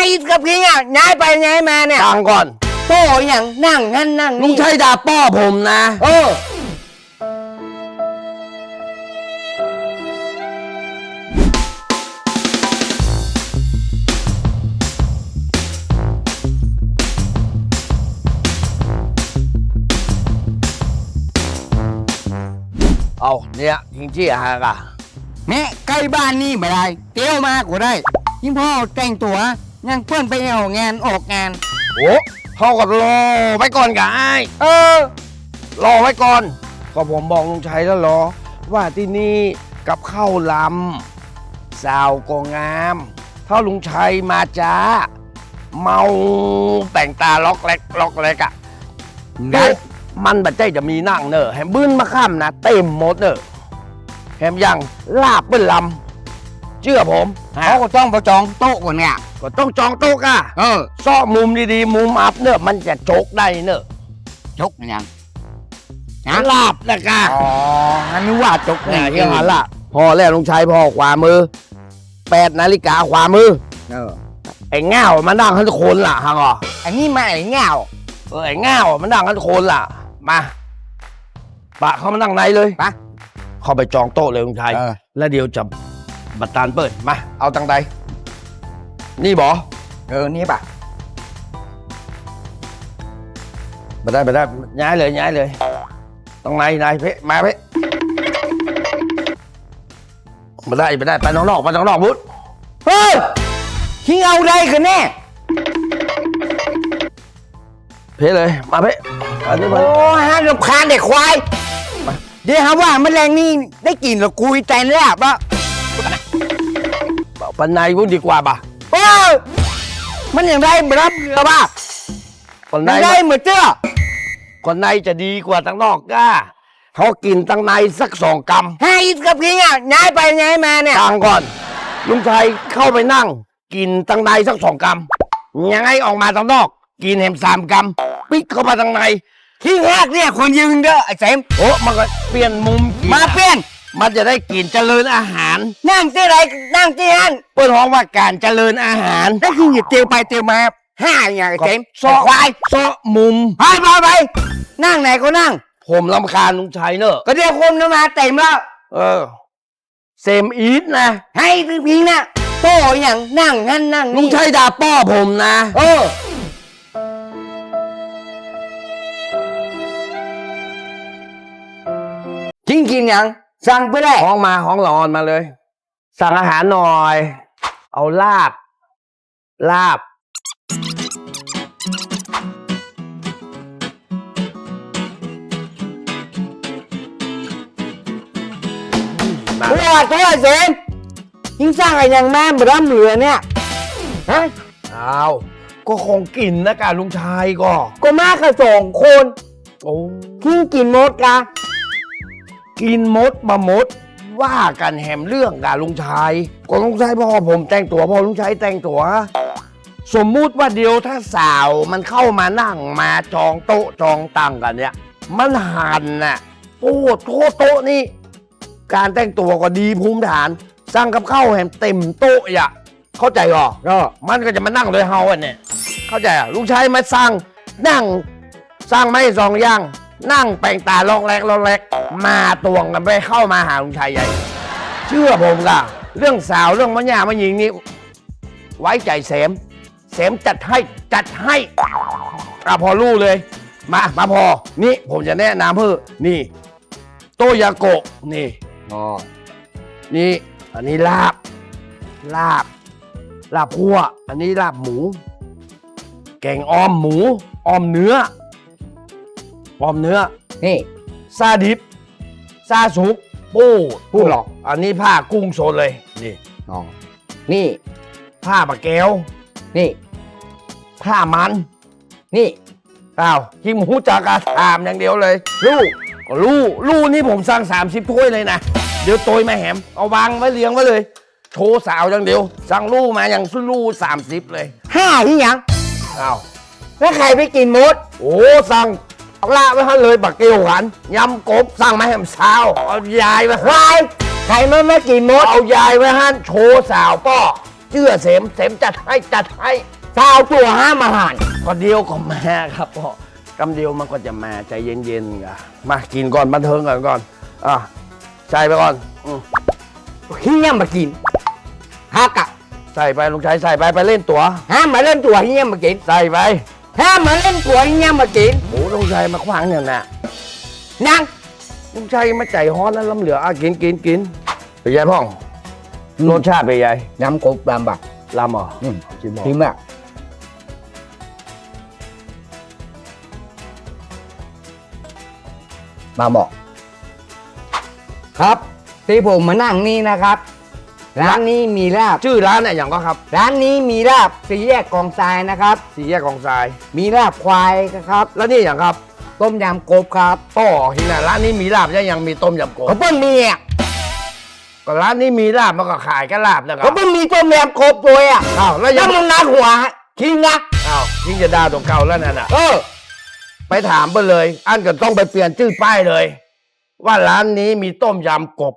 ให้กับพิงอะย้ายไปย้ายมาเนี่ยฟังก่อนโตอย่างนั่งนั่นนั่งลุงนี่ชัยด่าป้อผมนะ เออ เอาเนี่ยทิ้งจี้หากะ แม่ใกล้บ้านนี่ไม่ได้ เตี้ยวมากกว่าได้ ยิ่งพ่อแต่งตัว ยังเพื่อนไปเอางานออกงาน โอ้พ่อก็รอไว้ก่อนกะไอ้ายเออ รอไว้ก่อน ก็ผมบอกลุงชัยแล้วเหรอ ว่าที่นี่กับข้าวลำสาวก็งาม ถ้าลุงชัยมาจ้า เมาแต่งตาล็อกแรกล็อกแรกอะเดี๋ยวมันบัดใจจะมีนั่งเนอะแฮมบื้นมาข้ามนะเต็มหมดเนอะแฮมยังลาบเป็นลำ เชื่อผมเขาก็ต้องประจองโต๊ะก่อนเนี่ยก็ต้องจองโต๊ะอะเออซ่อมุมดีๆ มุมอัพเนอะมันจะโจกได้เนอะจกยังนะลาบนะกะอ๋ออันนี้ว่าจกเนี่ยยังหันละพอแล้วลุงชัยพอขวามือแปดนาฬิกาขวามือเออไอ้เง่ามันนั่งทั้งคนล่ะฮังอะอันนี้มาไอ้เงาเออไอ้เง่ามันนั่งทั้งคนล่ะ มาปะเขามานั่งในเลยปะเข้าไปจองโต๊ะเลยลุงชัยเออแล้วเดี๋ยวจะ บัตรตานเปิด มา เอาตังใดนี่บอเออ นี่ป่ะมาได้มาได้ย้ายเลยย้ายเลย ตรงไหนนายเพะมาเพะมาได้มาได้ไปน้องนอกไปน้องนอกพุทธเฮ้ยทิ้งเอาได้กันแน่ เพะเลย มาเพะอันนี้มาโอ้ฮะรำคาญเด็กควาย เดี๋ยวหาว่าแมลงนี่ได้กลิ่นหรอกุยใจแลบอะ ปันในวุ้นดีกว่าป่ะโอ้ยมันอย่างไรมารับเรือป่ะคนในยังได้เหมือนเจ้าคนในจะดีกว่าตั้งนอกก้าเขากินตั้งในสักสองกำให้กับพิงอะย้ายไปย้ายมาเนี่ยตังก่อน ลุงชัยเข้าไปนั่ง กินตั้งในสักสองกำยังไงออกมาตั้งนอก กินแฮมสามกำปิ๊กเข้ามาตั้งใน ที่แรกเนี่ยคนยืนเด้อไอ้เสมโอ้มันก็เปลี่ยนมุมกินมาเปลี่ยน มันจะได้กินเจริญอาหาร นั่งที่ไรนั่งที่นั่นเปิดห้องว่าการเจริญอาหารแล้วคืออย่าเตียวไปเตียวมาห้าอย่างไอ้เสมซอควายซอมุมไปไปไปนั่งไหนก็นั่ง ผมลำคาญลุงชัยเนอะก็เดี๋ยวคนมาเต็มแล้ว เออเซมอีทนะ ให้กับพิงน่ะโตอย่างนั่งนั่นนั่งลุงนี่ชัยด่าป้อผมนะ เออกินกินยัง สั่งไปได้ห้องมาห้องรอนมาเลย สั่งอาหารหน่อย เอาลาบ ลาบมาโอ้ยโทษเซนยิงสร้างอะไรอย่างแม่บร่ำเหลือเนี่ยฮะเอาก็คงกินนะการลุงชายก็ก็มาแค่สองคน โอ้ ทิ้งกินหมดกะ กินมดมามดว่ากันแหมเรื่องกับลุงชายก็ลุงชายพ่อผมแต่งตัวพ่อลุงชายแต่งตัว สมมุติว่าเดียวถ้าสาวมันเข้ามานั่งมาจองโต๊ะจองตังกันเนี่ย มันหันน่ะโอ้โทษโต๊ะนี่ การแต่งตัวก็ดีภูมิฐานสั่งกับข้าวแหมเต็มโต๊ะอะเข้าใจก่อก็มันก็จะมานั่งโดยเฮาอันเนี่ยเข้าใจอะลุงชายมาสั่งนั่งสร้างไม่สองอย่าง นั่งแปลงตาลองแรกลองแรกมาตวงกันไปเข้ามาหาลุงชายใหญ่ เชื่อผมก่ะ เรื่องสาวเรื่องมัญญามัญญิงนี่ไว้ใจเสม เสมจัดให้จัดให้อะพอรู้เลย มามาพอ นี่ผมจะแนะนำเพื่อนี่ โตยาโกะนี่อ๋อนี่อันนี้ลาบ ลาบ ลาบพัว อันนี้ลาบหมู แกงออมหมูออมเนื้อ ออมเนื้อ นี่ ซาดิบ ซาสุกปูปูหรออันนี้ผ้ากุ้งสดเลย นี่ อ๋อ นี่ ผ้าปลาแก้ว นี่ ผ้ามัน นี่อ้าวกิมหูจากอาถามอย่างเดียวเลย ลูกก็ลูกลูกนี่ผมสั่ง30ถ้วยเลยนะ เดี๋ยวโตยมาแหม เอาวางไว้เลี้ยงไว้เลย โชว์สาวอย่างเดียว สั่งลูกมาอย่างสุลูสามสิบเลยห้าที่ยังอ้าวแล้วใครไปกินหมด โอ้สั่งเอา ละไว้ให้เลยบักเกียวหันยำกบสั่งมาแหมสาวเอายายมาใครใครมันไม่กินหมดเอายายไว้ให้โชว์สาวป้อเชื่อเสมเสมจัดให้จัดให้สาวตัวห้ามอาหารก็เดียวก็มาครับพ่อกำเดียวมันก็จะมาใจเย็นๆอะมากินก่อนบันเทิงก่อนก่อนอะใส่ไปก่อนอืมเฮียมากินฮักอะใส่ไปลุงชัยใส่ไปไปเล่นตัวห้ามมาเล่นตัวเฮียมากิน ใส่ไป ห้ามมาเล่นตัวเฮียมากินโอ้ลุงชัยมาขวางเนี่ยนะนั่งลุงชัยมาใจฮ้อนแล้วล้ำเหลืออะกินกินกินไปยายพ่องรสชาติไปยายน้ำกบลำบักลำเหรออืมชิมบอกชิมอะมาบอก ครับที่ผมมานั่งนี่นะครับ ร้านนี้มีลาบ ชื่อร้านเนี่ยอย่างก็ครับ ร้านนี้มีลาบสีแยกกองทรายนะครับ สี่แยกกองทราย มีลาบควายนะครับ แล้วนี่อย่างครับต้มยำกบครับต่อที่น่ะร้านนี้มีลาบยังยังมีต้มยำกบเขาเพิ่งมีอะก็ร้านนี้มีลาบมันก็ขายแค่ลาบนะครัเขาบเพิ่งมีต้มยำกบตัวอะอ้าวแล้วยัแล้วงมึงนักหัวคิงนะอ้าวยิ่งจะด่าตัวเก่าแล้วนั่นน่ะ เออ ไปถามไปเลย อันก็ต้องไปเปลี่ยนชื่อป้ายเลย ว่าร้านนี้มีต้มยำกบ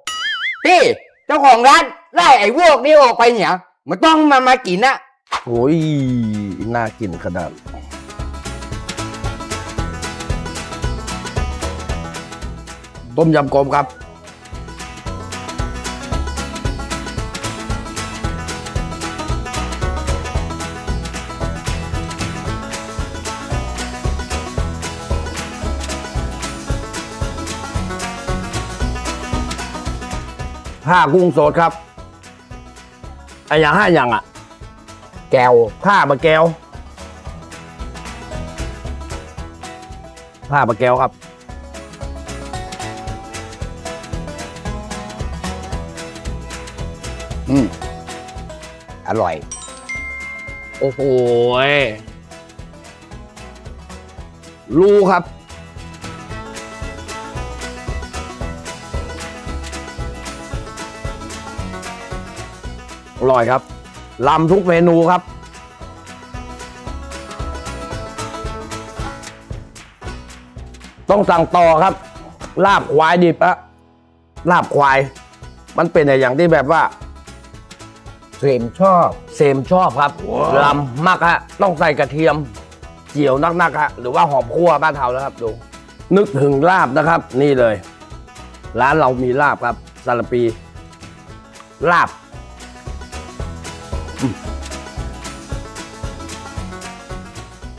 พี่ เจ้าของร้าน ไล่ไอ้พวกนี้ออกไปเนี่ยมันต้องมามากินนะโอ้ยน่ากินขนาดต้มยำกบครับผ้ากุ้งสดครับ อ้อย่างห้าอย่างอะแก้วผ้าบะแก้วผ้าบะแก้วครับ อืมอร่อย โอ้โหยรู้ครับ อร่อยครับลำทุกเมนูครับ ต้องสั่งต่อครับ ลาบควายดิบอะลาบควาย มันเป็นอย่างที่แบบว่าเสมชอบเซมชอบครับลำมากฮะต้องใส่กระเทียมเจียวนักๆฮะหรือว่าหอมคั่วบ้านเทานะครับดู นึกถึงลาบนะครับ นี่เลย ร้านเรามีลาบครับซาลาปี ลาบ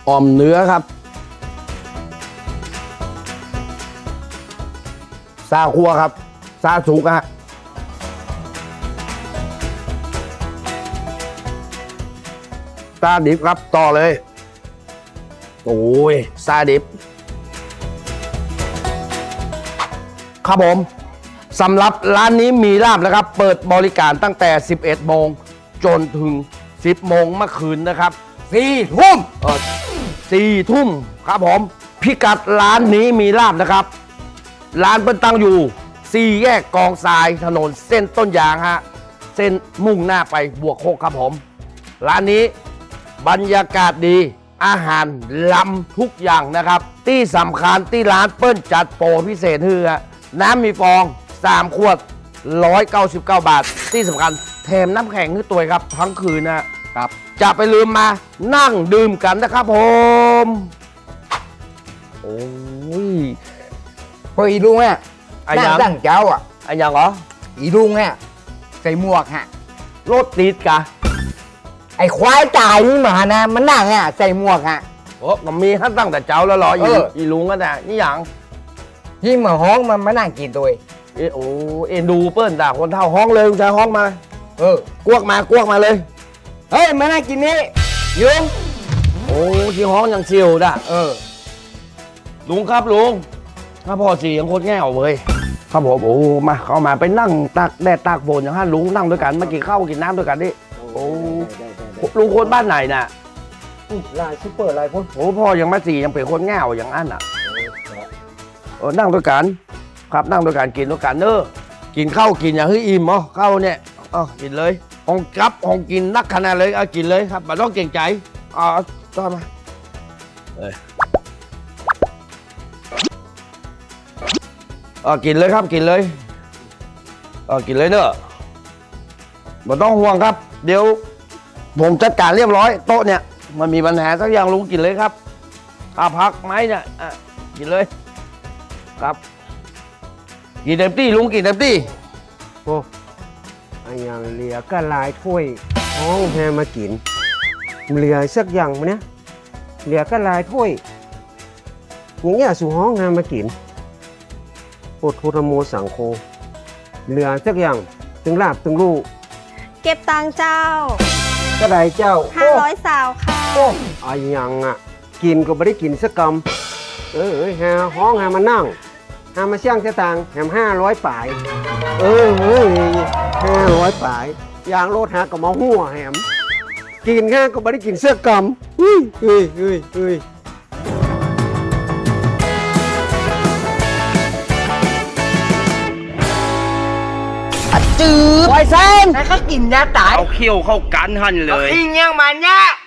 ออมเนื้อครับซาคัวครับซาสุกฮะซาดิบครับต่อเลย โอ้ยซาดิบ ครับผมสำหรับร้านนี้มีลาบนะครับ เปิดบริการตั้งแต่ 11 โมง จนถึง 10โมงเมื่อคืนนะครับสี่ทุ่มเออสี่ทุ่มครับผม พิกัดร้านนี้มีลาบนะครับ ร้านเปิ้นตั้งอยู่สี่แยกกองทรายถนนเส้นต้นยางฮะ เส้นมุ่งหน้าไปบวกโคกครับผม ร้านนี้บรรยากาศดีอาหารล้ำทุกอย่างนะครับ ที่สำคัญที่ร้านเปิ้ลจัดโปรพิเศษเฮือน้ำมีฟอง 3 ขวด 199 บาท ที่สำคัญ แถมน้ำแข็งให้ตัวครับ ทั้งคืนนะครับ จะไปลืมมานั่งดื่มกันนะครับผม โอ้ยพออีลุงอะอะนั่ยังงตั้งเจ้าอะอันยังเหรออีลุงอะใส่หมวกฮะ รถติดกะไอ้ควายตายนี่หมานะ มันนั่งอะใส่หมวกฮะโอ้ก็มีขั้นตั้งแต่เจ้าแล้วเหรออีเอออีลุงกันนะนี่อย่างที่มาห้องมันมานั่งกินตัวเองเอยโอ้เอ็นดูเปิ้ลด่าคนเท่าห้องเลยลุงชายห้องมา เออกวกมากวกมาเลย เฮ้ยมานั่งกินนี่ยุงโอ้ที่ห้องยังเซียวด่ะเออ ลุงครับลุงถ้าพ่อสียังโคตรแง่เว้ยครับผมโอ้มาเข้ามาไปนั่งตากแดดตากฝนอย่างนั้นลุงนั่งด้วยกันมากินข้าวกินน้ำด้วยกันดิโอ้ลุงคนบ้านไหนน่ะลายซุปเปอร์ลายพ่นโอ้พ่อยังมาสียังเป็นคนแง่วอย่างนั้นอะเออนั่งด้วยกัน ครับนั่งด้วยกันกินด้วยกันเนอะกินข้าวกินอย่างเฮ้ยอิ่มเหรอข้าวเนี่ย อ๋อกินเลยห้องกับห้องกินนักขนาดเลยเอากินเลยครับมาต้องเก่งใจอ๋อต้อมาเอ้ยเออกินเลยครับกินเลยเออกินเลยเนอะม่ต้องห่วงครับ เดี๋ยว ผมจัดการเรียบร้อยโต๊ะเนี่ย มันมีปัญหาสักอย่างลุงกินเลยครับข้าพักไหมเนี่ยอะกินเลย ครับกินเต็มที่ลุงกินเต็มที่โอ้ ไอ้อย่างเหลือก็หลายถ้วยห้องแพมากิน เหลือสักอย่างมั้ยเนี่ยเหลือก็หลายถ้วยอย่างเงี้ยสู่ห้องแพมากินโอทุรโมสังโค เหลือสักอย่างถึงลาบถึงลูกเก็บตังค์เจ้าก็ได้เจ้า500สาวค่ะโอ้ไอ้ยังอะ กินก็ไม่ได้กินสักกำเออเอ้ยหาห้องหามานั่งหามาเสี่ยงเสียตังค์แถมห้าร้อยป่าย เออเฮ้ย ห้าร้อยป่ายยางโลดหาก็มาหัวแหม กินแค่ก็ไม่ได้กินเสื้อกำเฮ้ยเฮ้ยเฮ้ยเฮ้ยจืดไวเซนแล้วก็กินยาตายเอาเขี้ยวเข้ากันหันเลยอิงยังมันเนี่ยอ้าว